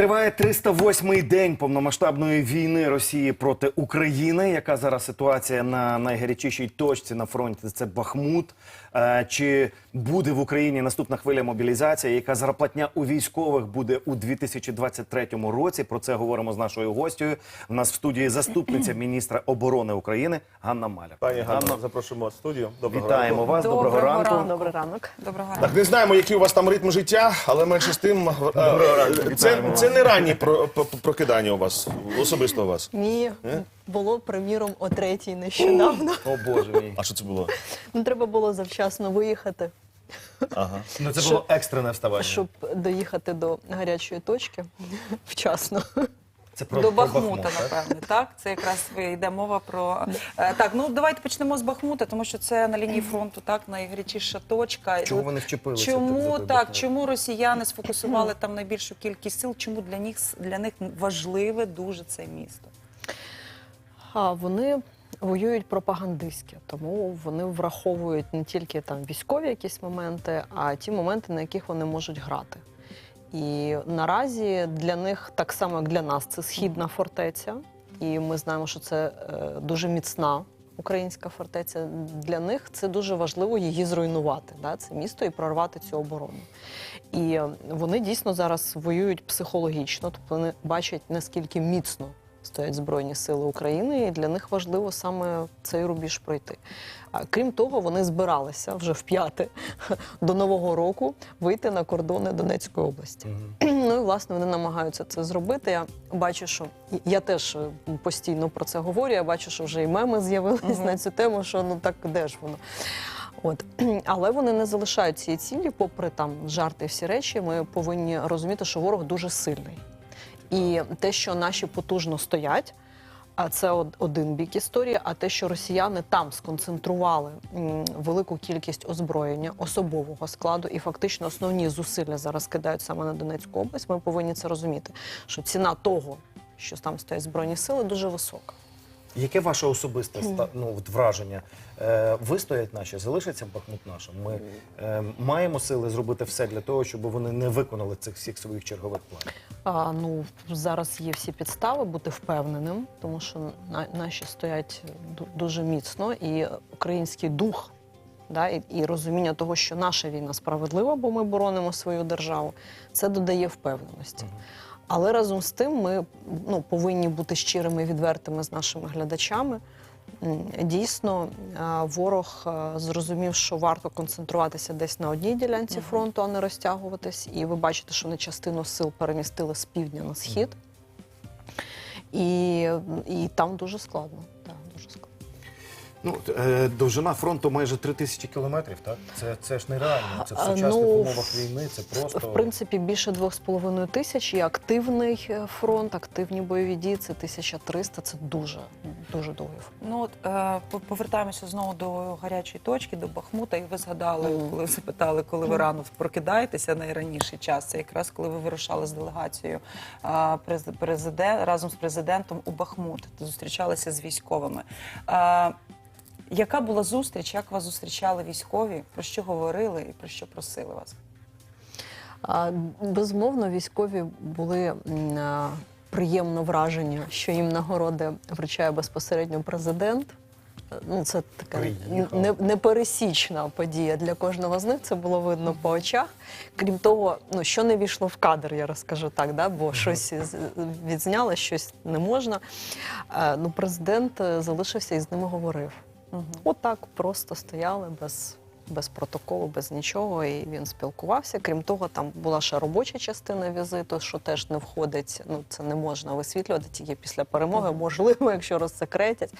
Триває 308-й день повномасштабної війни Росії проти України. Яка зараз ситуація на найгарячішій точці на фронті? Це Бахмут. Е, Чи буде в Україні наступна хвиля мобілізації? Яка зарплатня у військових буде у 2023 році? Про це говоримо з нашою гостю. У нас в студії заступниця міністра оборони України Ганна Маляр. Пані Ганно, запрошуємо вас в студію. Доброго Вітаємо ранку. вас. Доброго, Доброго ранку. ранку. Добрий ранок. Доброго ранку. Так, не знаємо, який у вас там ритм життя, але менше з тим е, е, це, не ранні про- про- прокидання у вас, особисто у вас. Ні, було приміром о третій нещодавно. О Боже мій. А що це було? Ну, треба було завчасно виїхати, Ага. Ну це було екстрене вставання. щоб доїхати до гарячої точки вчасно. Це про, До про Бахмута, Бахмут, напевне, так? Це якраз йде мова про Е, так. Ну давайте почнемо з Бахмута, тому що це на лінії фронту так найгарячіша точка. Чого вони вчепилися Чому так? Бахмут? Чому росіяни сфокусували там найбільшу кількість сил? Чому для них для них важливе дуже це місто? А вони воюють пропагандистськи, тому вони враховують не тільки там військові якісь моменти, а ті моменти, на яких вони можуть грати. І наразі для них, так само як для нас, це східна фортеця, і ми знаємо, що це е, дуже міцна українська фортеця. Для них це дуже важливо її зруйнувати, да, це місто і прорвати цю оборону. І е, вони дійсно зараз воюють психологічно, тобто вони бачать наскільки міцно стоять Збройні Сили України, і для них важливо саме цей рубіж пройти. А крім того, вони збиралися вже в п'яте до нового року вийти на кордони Донецької області. Ну і власне вони намагаються це зробити. Я бачу, що я теж е, постійно про це говорю. Я бачу, що вже і меми з'явились на цю тему, що ну так де ж воно. От але вони не залишають цієї цілі, попри там жарти і всі речі. Ми повинні розуміти, що ворог дуже сильний. І те, що наші потужно стоять, а це один бік історії. А те, що росіяни там сконцентрували велику кількість озброєння, особового складу, і фактично основні зусилля зараз кидають саме на Донецьку область. Ми повинні це розуміти. Що ціна того, що там стоять збройні сили, дуже висока. Яке ваше особисте ну, враження? Е, вистоять наші, залишиться Бахмут нашим. Ми е, маємо сили зробити все для того, щоб вони не виконали цих всіх своїх чергових планів. А, ну зараз є всі підстави бути впевненим, тому що на, наші стоять дуже міцно, і український дух, да, і, і розуміння того, що наша війна справедлива, бо ми боронимо свою державу, це додає впевненості. Але разом з тим ми ну, повинні бути щирими і відвертими з нашими глядачами. Дійсно, ворог зрозумів, що варто концентруватися десь на одній ділянці фронту, а не розтягуватись. І ви бачите, що вони частину сил перемістили з півдня на схід. І, і там дуже складно. Ну, е, довжина фронту майже три тисячі кілометрів, так? Це, це ж нереально. Це в сучасних ну, умовах війни, це просто. В принципі, більше 2,5 тисяч. І активний е, фронт, активні бойові дії це 1300. Це дуже, дуже довгий фронт. Ну от е, по- повертаємося знову до гарячої точки, до Бахмута. І ви згадали, коли запитали, коли ви рано прокидаєтеся найраніший час. Це якраз коли ви вирушали з делегацією а, президент разом з президентом у Бахмут. Зустрічалися з військовими. Яка була зустріч? Як вас зустрічали військові? Про що говорили і про що просили вас? А, Безумовно, військові були а, приємно вражені, що їм нагороди вручає безпосередньо президент. Е, Ну, це така не- непересічна подія для кожного з них. Це було видно по очах. Крім того, ну що не війшло в кадр, я розкажу так, да? бо щось з- відзняли, щось не можна. Е, Ну, президент е, залишився і з ними говорив. Отак просто стояли без, без протоколу, без нічого, і він спілкувався. Крім того, там була ще робоча частина візиту, що теж не входить. Ну це не можна висвітлювати тільки після перемоги, можливо, якщо розсекретять.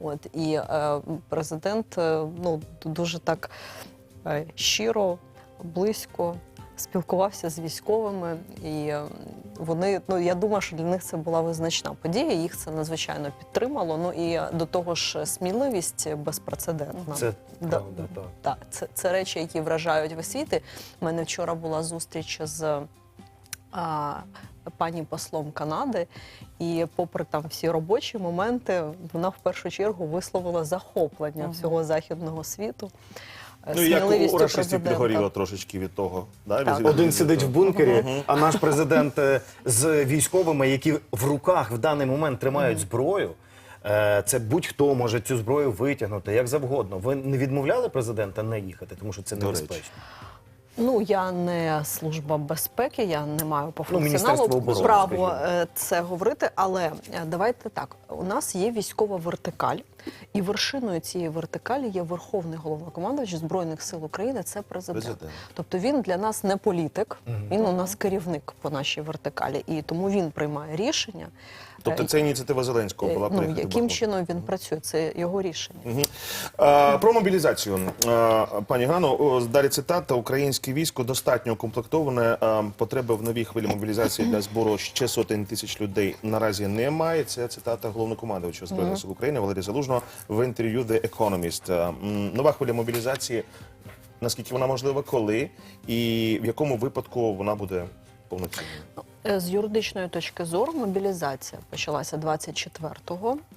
От і е, президент е, ну дуже так е, щиро, близько. Спілкувався з військовими, і е, вони ну я думаю, що для них це була визначна подія. Їх це надзвичайно підтримало. Ну і е, до того ж, сміливість безпрецедентна. Це Да. правда, так. Так, це, це речі, які вражають весь світ. І У мене вчора була зустріч з а, пані послом Канади, і попри там всі робочі моменти, вона в першу чергу висловила захоплення Мгм. всього західного світу. Е, Ну, як у, рашистів підгоріло трошечки від того. Да? Так. від- Один від сидить в того. бункері, а наш президент е, з військовими, які в руках в даний момент тримають зброю. е, Це будь-хто може цю зброю витягнути як завгодно. Ви не відмовляли президента не їхати, тому що це небезпечно. Ну я не служба безпеки, я не маю по Ну, функціоналу оборони, право це говорити. Але давайте так: у нас є військова вертикаль, і вершиною цієї вертикалі є верховний головнокомандувач збройних сил України. Це президент. Президент. Тобто він для нас не політик, він у нас керівник по нашій вертикалі, і тому він приймає рішення. Тобто Е, це ініціатива Зеленського була ну, приїхати яким чином він працює? Це його рішення. Мгм. Е, Про мобілізацію. Е, Пані Гано, далі цитата. Українське військо достатньо укомплектоване. Е, Потреби в новій хвилі мобілізації для збору ще сотень тисяч людей наразі немає. Це цитата головнокомандувача Збройних сил України Валерія Залужного в інтерв'ю The Economist. Е, м, Нова хвиля мобілізації. Наскільки вона можлива, коли і в якому випадку вона буде повноцінною? Е, З юридичної точки зору мобілізація почалася 24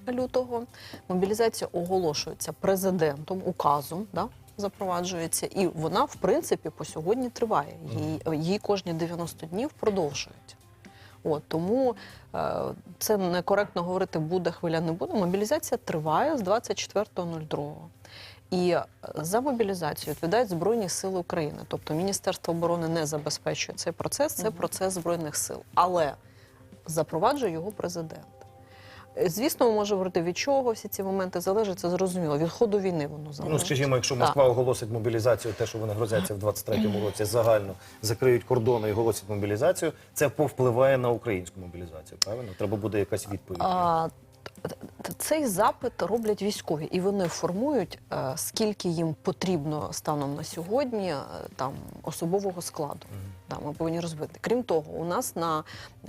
лютого. Мобілізація оголошується президентом указом, да, запроваджується, і вона, в принципі, по сьогодні триває. Її, її кожні 90 днів продовжують. От тому е, це некоректно говорити, буде хвиля, не буде. Мобілізація триває з 24.02. І е, за мобілізацію відповідають Збройні Сили України. Тобто Міністерство оборони не забезпечує цей процес, це процес Збройних сил. Але запроваджує його президент. Е, Звісно, ми можемо говорити, від чого всі ці моменти залежать, це зрозуміло. Від ходу війни воно залежить. Ну, скажімо, якщо Так. Москва оголосить мобілізацію, те, що вони грозяться в 23-му році, загально закриють кордони і оголосять мобілізацію, це повпливає на українську мобілізацію. Правильно? Треба буде якась відповідь. А, цей запит роблять військові, і вони формують, е, скільки їм потрібно станом на сьогодні е, там особового складу. Да, ми повинні розбити. Крім того, у нас на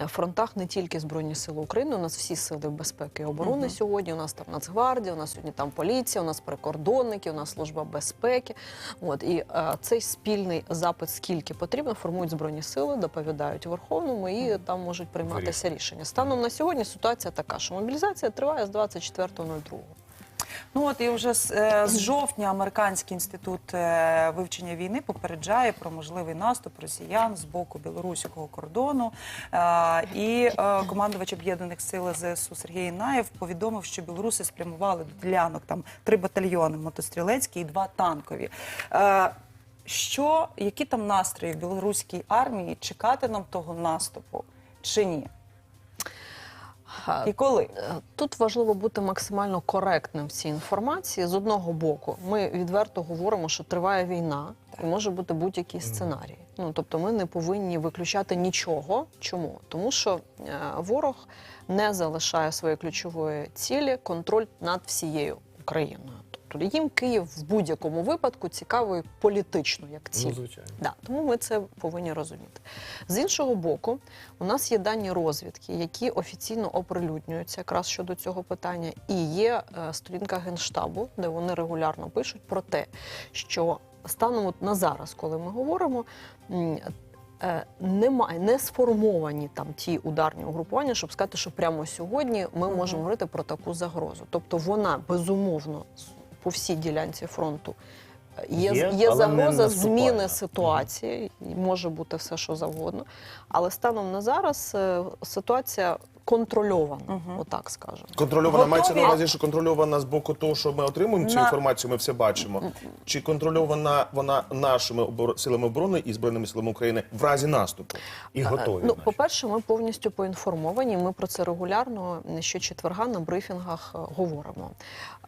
фронтах не тільки Збройні Сили України, у нас всі сили безпеки і оборони сьогодні. У нас там Нацгвардія, у нас сьогодні там поліція, у нас прикордонники, у нас служба безпеки. От і е, цей спільний запит, скільки потрібно, формують збройні сили, доповідають Верховному, і там можуть прийматися рішення. Станом на сьогодні ситуація така, що мобілізація триває з 24.02. Ну от і вже з, е, з жовтня американський інститут е, вивчення війни попереджає про можливий наступ росіян з боку білоруського кордону. Е, і командувач об'єднаних сил ЗСУ Сергій Наєв повідомив, що білоруси спрямували до ділянок там три батальйони мотострілецькі і два танкові. Що, які там настрої в білоруській армії? Чекати нам того наступу чи ні? І коли? Е, Тут важливо бути максимально коректним в цій інформації. З одного боку, ми відверто говоримо, що триває війна, і може бути будь-який сценарій. Ну тобто, ми не повинні виключати нічого. Чому? Тому що е, ворог не залишає своєї ключової цілі контроль над всією Україною. Тобто їм Київ в будь-якому випадку цікавий політично як ціль. Ну, звичайно. Да, тому ми це повинні розуміти. З іншого боку, у нас є дані розвідки, які офіційно оприлюднюються якраз щодо цього питання, і є е, сторінка генштабу, де вони регулярно пишуть про те, що станом от на зараз, коли ми говоримо. е, Немає не сформовані там ті ударні угрупування, щоб сказати, що прямо сьогодні ми можемо говорити про таку загрозу. Тобто вона безумовно по всій ділянці фронту. Е, є, Є, є, загроза зміни ситуації, може бути все, що завгодно. Але станом на зараз е, ситуація контрольована, Мгм. отак скажемо. Контрольована Готові? мається на увазі, що контрольована з боку того, що ми отримуємо цю На- інформацію, ми все бачимо. Чи контрольована вона нашими обор- силами оборони і збройними силами України в разі наступу? І готові. Ну, по-перше, ми повністю поінформовані. Ми про це регулярно щочетверга на брифінгах е, говоримо.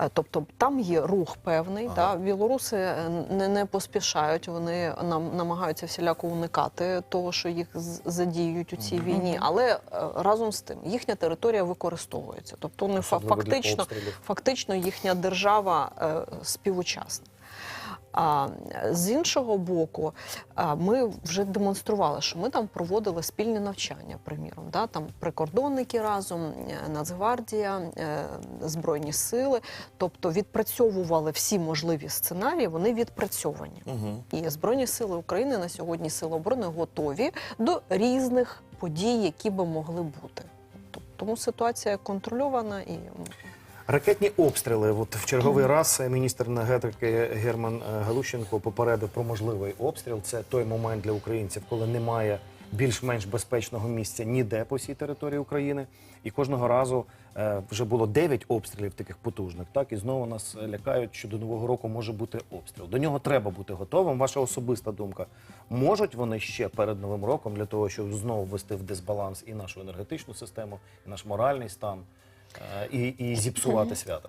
Е, Тобто там є рух певний. Да? Білоруси е, не, не поспішають, вони нам намагаються всіляко уникати того, що їх задіють у цій війні. Але разом з тим їхня територія використовується. Тобто вони фа- Особливо фактично, фактично їхня держава е, співучасна. А з іншого боку, ми вже демонстрували, що ми там проводили спільні навчання, приміром, да, там прикордонники разом, е, Нацгвардія, е, Збройні сили, тобто відпрацьовували всі можливі сценарії, вони відпрацьовані. І Збройні сили України на сьогодні сили оборони готові до різних подій, які би могли бути. Тому ситуація контрольована і Ракетні обстріли. От в черговий раз міністр енергетики Герман е, Галущенко попередив про можливий обстріл. Це той момент для українців, коли немає більш-менш безпечного місця ніде по всій території України. І кожного разу е, вже було 9 обстрілів таких потужних. Так і знову нас е, лякають, що до нового року може бути обстріл. До нього треба бути готовим. Ваша особиста думка. Можуть вони ще перед новим роком для того, щоб знову ввести в дисбаланс і нашу енергетичну систему, і наш моральний стан, е, і, і зіпсувати свята?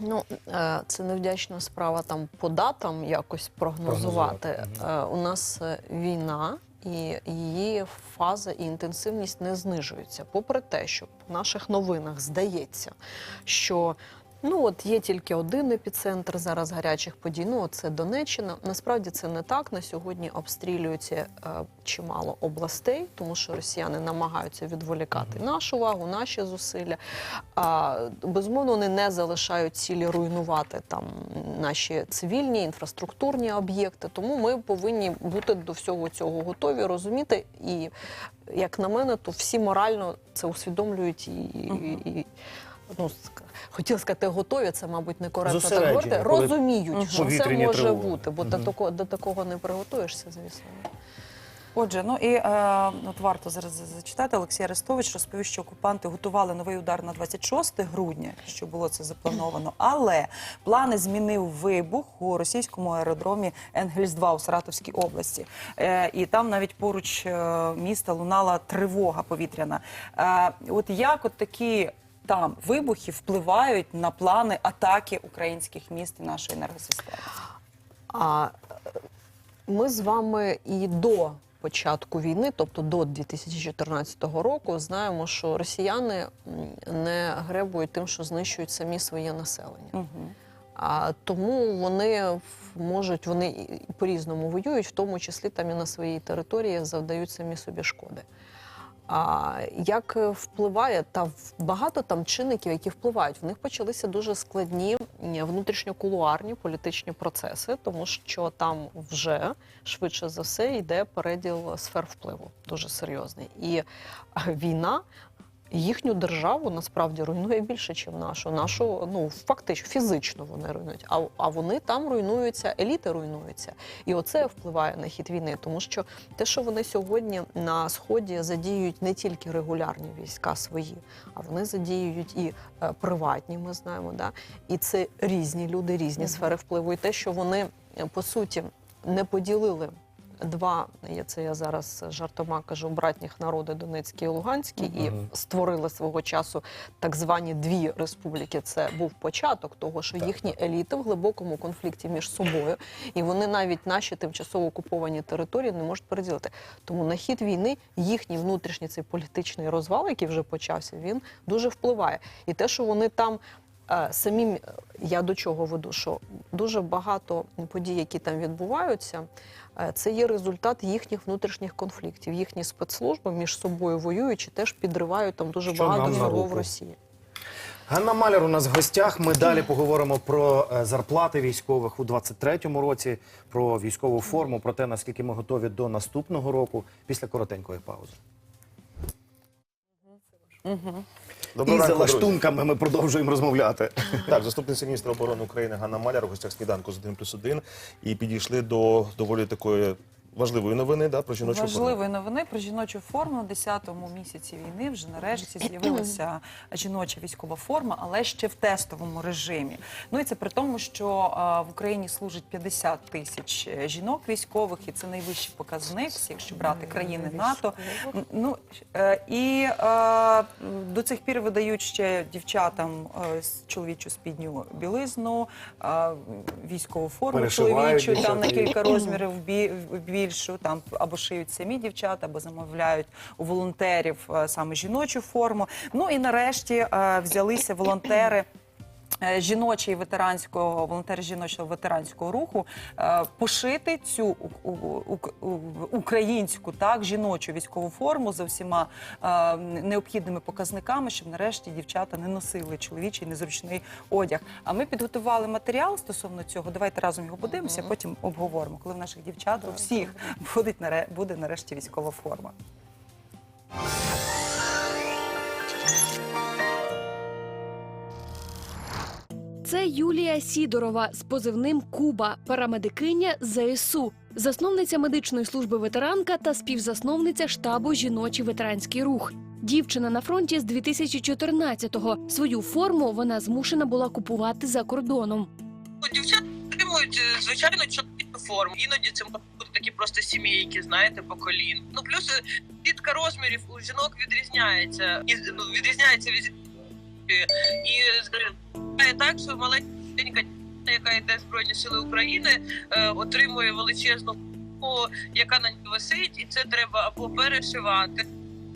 Ну, е, це невдячна справа там по датам якось прогнозувати. Прогнозувати, Е, У нас е, війна, і її фаза і інтенсивність не знижуються. Попри те, що в наших новинах здається, що ну от є тільки один епіцентр зараз гарячих подій. Ну це Донеччина. Насправді це не так. На сьогодні обстрілюється е, чимало областей, тому що росіяни намагаються відволікати нашу увагу, наші зусилля. А, безумовно, вони не залишають цілі руйнувати там наші цивільні інфраструктурні об'єкти. Тому ми повинні бути до всього цього готові, розуміти. І як на мене, то всі морально це усвідомлюють і. і, і Ну, хотіла сказати, готові, це, мабуть, некоректно так говорити. Розуміють, що це може тривоги. бути, бо до, такого, до такого не приготуєшся, звісно. Отже, ну і е, от варто зараз зачитати. Олексій Арестович розповів, що окупанти готували новий удар на 26 грудня, що було це заплановано. Але плани змінив вибух у російському аеродромі Енгельс-2 у Саратовській області. Е, і там навіть поруч е, міста лунала тривога повітряна. Е, от як от такі там вибухи впливають на плани атаки українських міст і нашої енергосистеми? А е, ми з вами і до початку війни, тобто до 2014 року, знаємо, що росіяни не гребують тим, що знищують самі своє населення. Угу. А тому вони можуть, вони і по-різному воюють, в тому числі там і на своїй території завдають самі собі шкоди. А як е, впливає, та багато там чинників, які впливають, в них почалися дуже складні внутрішньокулуарні політичні процеси, тому що там вже швидше за все йде переділ сфер впливу, дуже серйозний. І війна їхню державу насправді руйнує більше, ніж нашу. Нашу, ну фактично, фізично вони руйнують. А, а вони там руйнуються, еліти руйнуються. І оце впливає на хід війни, тому що те, що вони сьогодні на сході задіюють не тільки регулярні війська свої, а вони задіюють і е, приватні, ми знаємо, да? і це різні люди, різні сфери впливу. І те, що вони е, по суті не поділили. Два, я це я зараз жартома кажу, братніх народи Донецький і Луганський, і створили свого часу так звані дві республіки. Це був початок того, що їхні еліти в глибокому конфлікті між собою, і вони навіть наші тимчасово окуповані території не можуть переділити. Тому на хід війни їхній внутрішній цей політичний розвал, який вже почався, він дуже впливає. І те, що вони там. Е, Самі я до чого веду, що дуже багато подій, які там відбуваються, е, це є результат їхніх внутрішніх конфліктів. Їхні спецслужби між собою воюючи, теж підривають там дуже Що багато всього в? Росії. Ганна Маляр у нас в гостях. Ми далі поговоримо про е, зарплати військових у 23-му році, про військову форму, про те, наскільки ми готові до наступного року після коротенької паузи. Доброго І за ранку, друзі. лаштунками ми продовжуємо розмовляти. Так, заступниця міністра оборони України Ганна Маляр у гостях сніданку з 1 плюс 1. І підійшли до доволі такої важливої новини да, про жіночу форму. Важливої новини про жіночу форму. На 10-му місяці війни вже нарешті з'явилася жіноча військова форма, але ще в тестовому режимі. Ну і це при тому, що а, в Україні служить 50 тисяч е, жінок військових, і це найвищий показник, якщо брати країни НАТО. Ну е, і е, до цих пір видають ще дівчатам е, чоловічу спідню білизну, е, військову форму чоловічу там на кілька розмірів бі- більшу, там або шиють самі дівчата, або замовляють у волонтерів е, саме жіночу форму. Ну і нарешті е, взялися волонтери. Е, Жіночої ветеранського волонтери жіночого ветеранського руху е, пошити цю українську так жіночу військову форму за всіма е, необхідними показниками, щоб нарешті дівчата не носили чоловічий незручний одяг. А ми підготували матеріал стосовно цього. Давайте разом його подивимося, потім обговоримо, коли в наших дівчат у всіх буде нарешті військова форма. Це Юлія Сідорова з позивним Куба, парамедикиня ЗСУ, засновниця медичної служби ветеранка та співзасновниця штабу Жіночий ветеранський рух. Дівчина на фронті з 2014-го. Свою форму вона змушена була купувати за кордоном. Ну, Дівчата отримують е, звичайно чоловічу форму. Іноді це можуть бути такі просто сімейки, знаєте, по колін. Ну плюс е, сітка розмірів у жінок відрізняється. І ну, відрізняється від і зробляє так, що маленька яка йде Збройні Сили України, е, отримує величезну яка на ній висить, і це треба або перешивати,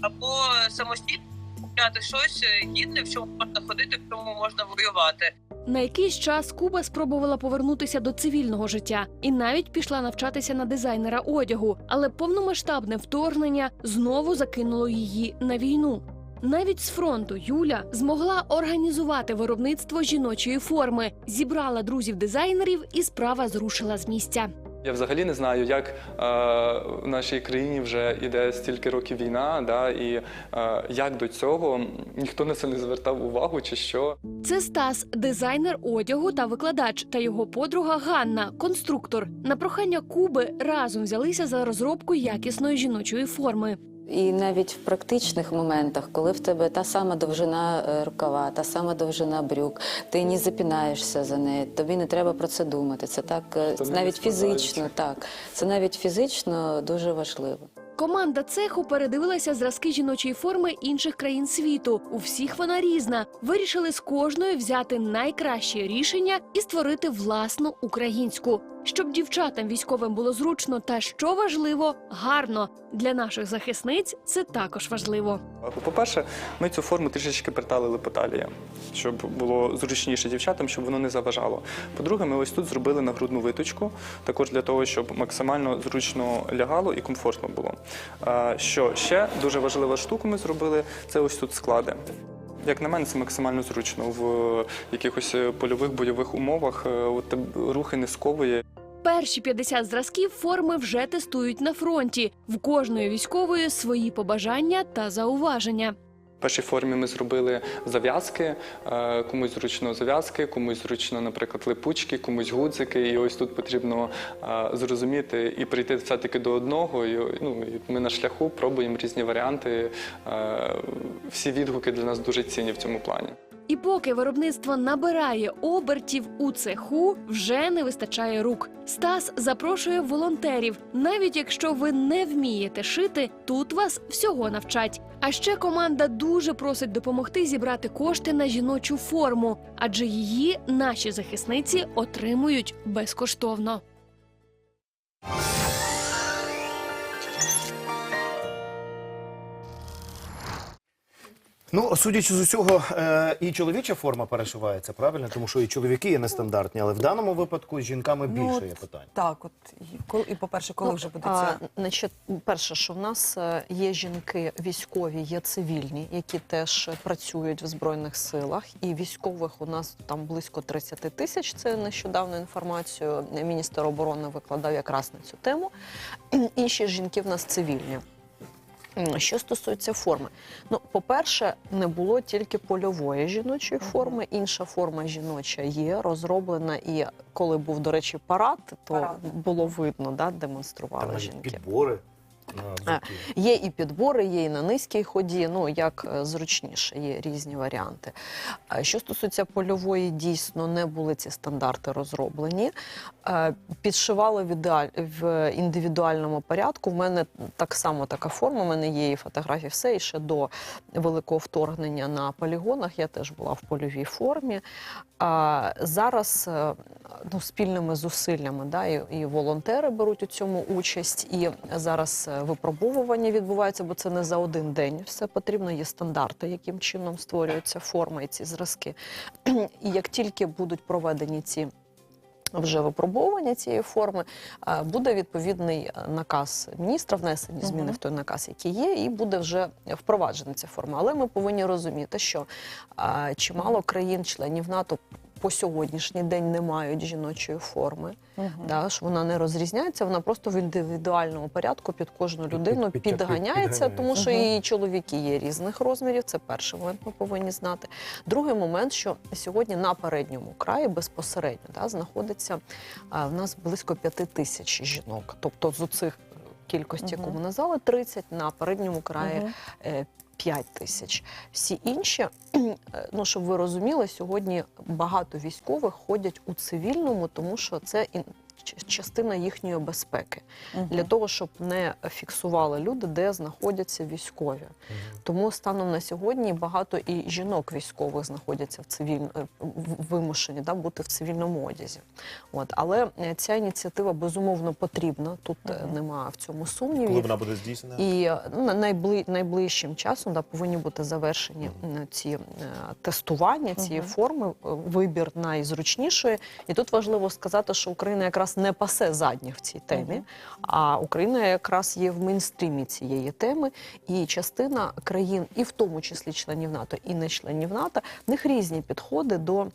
або самостійно купляти щось е, гідне, в чому можна ходити, в чому можна воювати. На якийсь час Куба спробувала повернутися до цивільного життя і навіть пішла навчатися на дизайнера одягу, але повномасштабне вторгнення знову закинуло її на війну. Навіть з фронту Юля змогла організувати виробництво жіночої форми, зібрала друзів-дизайнерів, і справа зрушила з місця. Я взагалі не знаю, як е, в нашій країні вже іде стільки років війна, да, і е, як до цього ніхто на це не звертав увагу, чи що. Це Стас, дизайнер одягу та викладач, та його подруга Ганна, конструктор. На прохання Куби разом взялися за розробку якісної жіночої форми. І навіть в практичних моментах, коли в тебе та сама довжина е, рукава, та сама довжина брюк, ти не запінаєшся за неї, тобі не треба про це думати. Це так е, це навіть фізично, так це навіть фізично дуже важливо. Команда цеху передивилася зразки жіночої форми інших країн світу. У всіх вона різна. Вирішили з кожної взяти найкраще рішення і створити власну українську, щоб дівчатам військовим було зручно та що важливо, гарно для наших захисниць. Це також важливо. По-перше, ми цю форму трішечки приталили по талії, щоб було зручніше дівчатам, щоб воно не заважало. По-друге, ми ось тут зробили нагрудну виточку, також для того, щоб максимально зручно лягало і комфортно було. Що ще дуже важлива штука ми зробили, це ось тут склади. Як на мене, це максимально зручно в якихось е, польових бойових умовах. е, От рухи не сковує. Перші 50 зразків форми вже тестують на фронті. В кожної військової свої побажання та зауваження. Першій формі ми зробили зав'язки, е, комусь зручно зав'язки, комусь зручно, наприклад, липучки, комусь гудзики. І ось тут потрібно е, зрозуміти і прийти все-таки до одного. Ну, ми на шляху пробуємо різні варіанти. Е, Всі відгуки для нас дуже цінні в цьому плані. І поки виробництво набирає обертів у цеху, вже не вистачає рук. Стас запрошує волонтерів. Навіть якщо ви не вмієте шити, тут вас всього навчать. А ще команда дуже просить допомогти зібрати кошти на жіночу форму, адже її наші захисниці отримують безкоштовно. Ну, судячи з усього, е, і чоловіча форма перешивається, правильно? Тому що і чоловіки є нестандартні, але в даному випадку з жінками Ну, більше от є питань. Так, от і коли і по-перше, коли Ну, вже буде а, це? Значить, перше, що в нас е, є жінки військові, є цивільні, які теж працюють в збройних силах, і військових у нас там близько 30 тисяч. Це нещодавно інформацію. Міністр оборони викладав якраз на цю тему. Інші жінки в нас цивільні. Що стосується форми, ну по-перше, не було тільки польової жіночої форми. Інша форма жіноча є розроблена. І коли був, до речі, парад, то Парад. було видно, да, Там демонстрували навіть жінки. підбори на. Є і підбори, є і на низькій ході. Ну як е, зручніше, є різні варіанти. Що стосується польової, дійсно не були ці стандарти розроблені. Е, Підшивали в, ідеаль- в індивідуальному порядку. У мене так само така форма. У мене є і фотографії, все і ще до великого вторгнення на полігонах. Я теж була в польовій формі. А зараз е, ну, спільними зусиллями, да, і, і волонтери беруть у цьому участь, і зараз е, випробовування відбувається, бо це не за один день. Все потрібно, є стандарти, яким чином створюються форми і ці зразки. І як тільки будуть проведені ці вже випробовування цієї форми, буде відповідний е, наказ міністра, внесені зміни в той наказ, який є, і буде вже впроваджена ця форма. Але ми повинні розуміти, що чимало країн-членів НАТО по сьогоднішній день не мають жіночої форми. Да, що вона не розрізняється, вона просто в індивідуальному порядку під кожну людину під- під- підганяється, підганяється. тому що і чоловіки є різних розмірів. Це перший момент ми повинні знати. Другий момент, що сьогодні на передньому краї безпосередньо да, знаходиться а, в нас близько п'яти тисяч жінок. Тобто з оцих кількості, яку ми назвали, 30, на передньому краї е, 5 тисяч. Всі інші, е, ну щоб ви розуміли, сьогодні багато військових ходять у цивільному, тому що це частина їхньої безпеки для того, щоб не фіксували люди, де знаходяться військові. Тому станом на сьогодні багато і жінок військових знаходяться в цивіль... е, вимушені да, бути в цивільному одязі. От але е, ця ініціатива безумовно потрібна. Тут е, немає в цьому сумнівів. Коли вона буде здійснена? І ну, найбли, найближчим часом да, повинні бути завершені м, ці тестування цієї форми, е, вибір найзручнішої. І тут важливо сказати, що Україна якраз не пасе задніх в цій темі, а Україна якраз є в мейнстрімі цієї теми. І частина країн, і в тому числі членів НАТО, і не членів НАТО, в них різні підходи до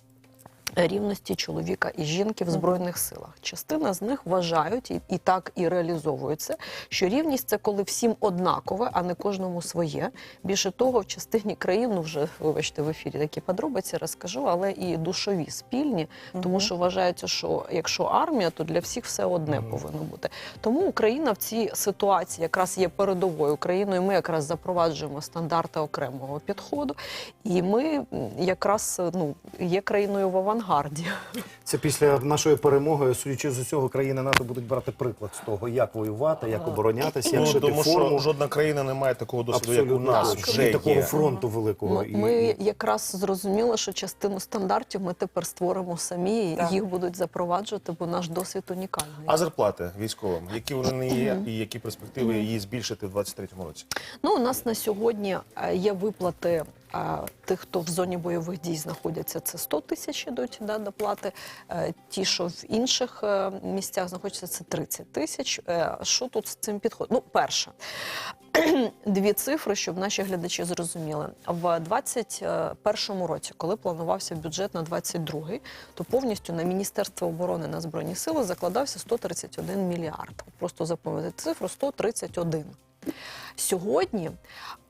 рівності чоловіка і жінки в збройних силах. Частина з них вважають і, і так і реалізовується, що рівність це коли всім однакове, а не кожному своє. Більше того, в частині країн, ну вже вибачте, в ефірі такі подробиці розкажу, але і душові спільні, тому що вважається, що якщо армія, то для всіх все одне повинно бути. Тому Україна в цій ситуації якраз є передовою країною. Ми якраз запроваджуємо стандарти окремого підходу, і ми якраз ну є країною в авангарді. Це після нашої перемоги, судячи з усього, країни НАТО будуть брати приклад з того, як воювати, як оборонятися, як Ну, шити тому форму. що жодна країна не має такого досвіду, як у нас вже І такого є. фронту великого. Ми, І- ми і- якраз зрозуміли, що частину стандартів ми тепер створимо самі, і Так. їх будуть запроваджувати, бо наш досвід унікальний. А зарплати військовим, які вони є, і які перспективи її збільшити в 23-му році? Ну, у нас на сьогодні е, є виплати тих, хто в зоні бойових дій знаходяться, це 100 тисяч ідуть да, доплати. Е, Ті, що в інших е, місцях знаходяться, це 30 тисяч. Е, Що тут з цим підходить? Ну, перше, дві цифри, щоб наші глядачі зрозуміли. В 2021 році, коли планувався бюджет на 22-й, то повністю на Міністерство оборони на Збройні Сили закладався 131 мільярд. Просто запам'ятайте цифру 131. Сьогодні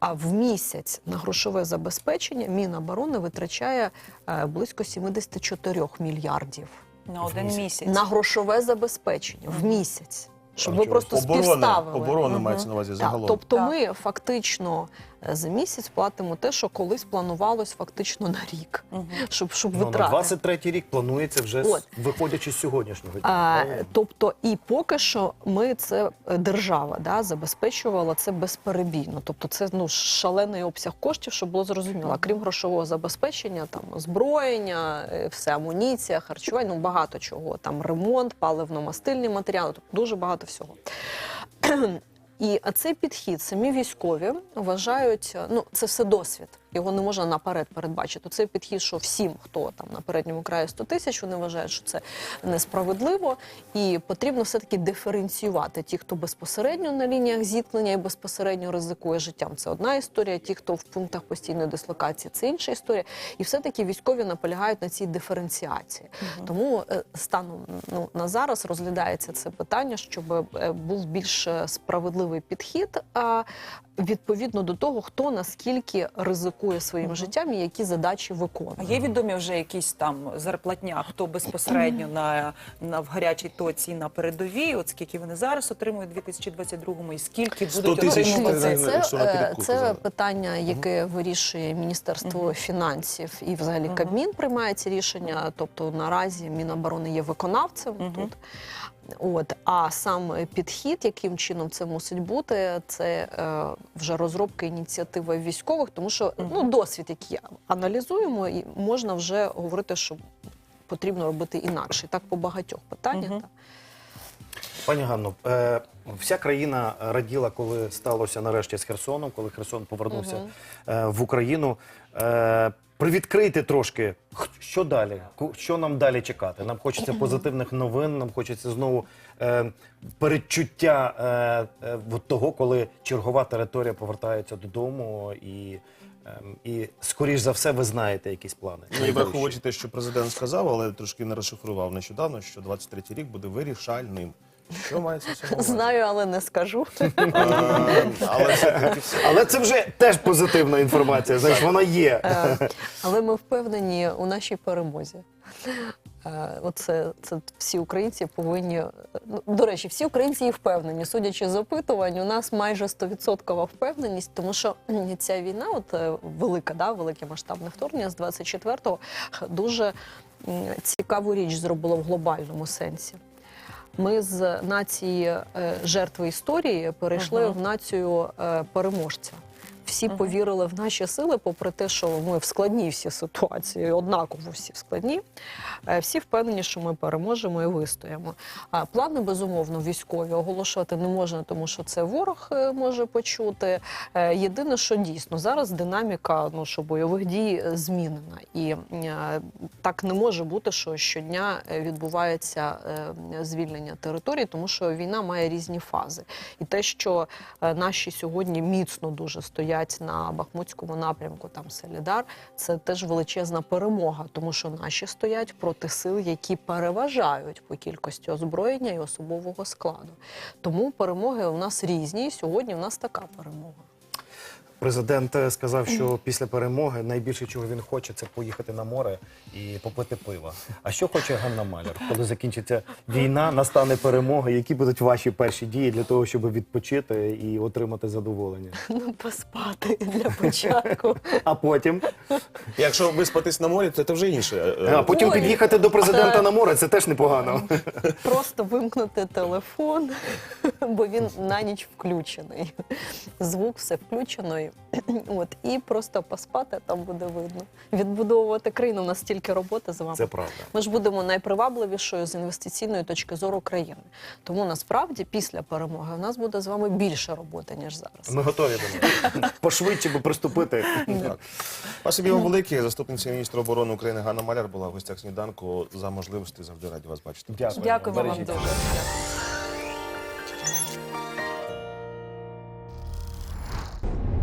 в місяць на грошове забезпечення Міноборони витрачає е, близько 74 мільярдів На один місяць. на грошове забезпечення в місяць. Щоб ви просто оборони, співставили. оборони мається на увазі Так, загалом. тобто Так. ми фактично за місяць платимо те, що колись планувалось фактично на рік, щоб, щоб Ну, на витрати. 23-й рік планується вже з- От. виходячи з сьогоднішнього дня. А, тобто, і поки що ми це е, держава да, забезпечувала це безперебійно. Тобто, це ну шалений обсяг коштів, щоб було зрозуміло. Крім грошового забезпечення, там озброєння, е, все амуніція, харчування, ну багато чого. Там ремонт, паливно-мастильні матеріали, тобто дуже багато всього. І цей підхід самі військові вважають, ну це все досвід. Його не можна наперед передбачити. Цей підхід, що всім, хто там на передньому краї 100 тисяч, вони вважають, що це несправедливо, і потрібно все таки диференціювати ті, хто безпосередньо на лініях зіткнення і безпосередньо ризикує життям. Це одна історія. Ті, хто в пунктах постійної дислокації, це інша історія. І все таки військові наполягають на цій диференціації. Тому е, станом ну на зараз розглядається це питання, щоб е, був більш е, справедливий підхід. А відповідно до того, хто наскільки ризикує своїм життям і які задачі виконує. А є відомі вже якісь там зарплатня, хто безпосередньо на, на в гарячій точці на передовій, от скільки вони зараз отримують у 2022-му, і скільки 100 будуть отримувати. це- Це, е, передку це питання, яке вирішує Міністерство фінансів і взагалі Кабмін приймає ці рішення. Тобто наразі Міноборони є виконавцем тут. От а сам підхід, яким чином це мусить бути, це е, вже розробка ініціативи військових, тому що ну досвід, який аналізуємо, і можна вже говорити, що потрібно робити інакше. Так по багатьох питаннях. Так. Пані Ганно, е, вся країна раділа, коли сталося нарешті з Херсоном, коли Херсон повернувся е, в Україну. Е, привідкрити трошки, х- що далі? Ку- Що нам далі чекати? Нам хочеться позитивних новин, нам хочеться знову е, передчуття е, е, того, коли чергова територія повертається додому і Ем, І скоріш за все, ви знаєте якісь плани. Ну і враховуючи те, що президент сказав, але трошки не розшифрував нещодавно, що 23-й рік буде вирішальним. Що мається увазі? Знаю, але не скажу. Але це вже теж позитивна інформація. Знаєш, вона є. Е, Але ми впевнені у нашій перемозі. Е, Оце це всі українці повинні. Ну, до речі, всі українці і впевнені. Судячи з опитувань, у нас майже 100% впевненість, тому що кхм, ця війна, от е, велика, да, велике масштабне вторгнення з 24-го, дуже м, цікаву річ зробило в глобальному сенсі. Ми з нації е, жертви історії перейшли в націю е, переможця. Всі повірили в наші сили, попри те, що ми в складній всі ситуації, однаково всі в складні. Е, Всі впевнені, що ми переможемо і вистоїмо. А плани безумовно військові оголошувати не можна, тому що це ворог е, може почути. Е, Єдине, що дійсно зараз динаміка ну що бойових дій змінена, і так не може бути, що щодня відбувається звільнення територій, тому що війна має різні фази. І те, що наші сьогодні міцно дуже стоять на Бахмутському напрямку, там Селідар, це теж величезна перемога, тому що наші стоять проти сил, які переважають по кількості озброєння і особового складу. Тому перемоги у нас різні. Сьогодні у нас така перемога. Президент е, сказав, що після перемоги найбільше чого він хоче, це поїхати на море і попити пива. А що хоче Ганна Маляр? Коли закінчиться війна, настане перемога. Які будуть ваші перші дії для того, щоб відпочити і отримати задоволення? Ну, поспати для початку. А потім, Якщо виспатись на морі, то це вже інше. А потім Ой. під'їхати до президента на море. Це теж непогано. Просто вимкнути телефон, бо він на ніч включений. Звук все включено. От, і просто поспати там буде видно. Відбудовувати країну у нас стільки роботи з вами. Це правда. Ми ж будемо найпривабливішою з інвестиційної точки зору країни. Тому насправді після перемоги у нас буде з вами більше роботи, ніж зараз. Ми готові до нього. Пошвидше би приступити. Спасибі вам велике. Заступниця міністра оборони України Ганна Маляр була в гостях сніданку. За можливості завжди раді вас бачити. Дякую. Дякуємо вам дуже.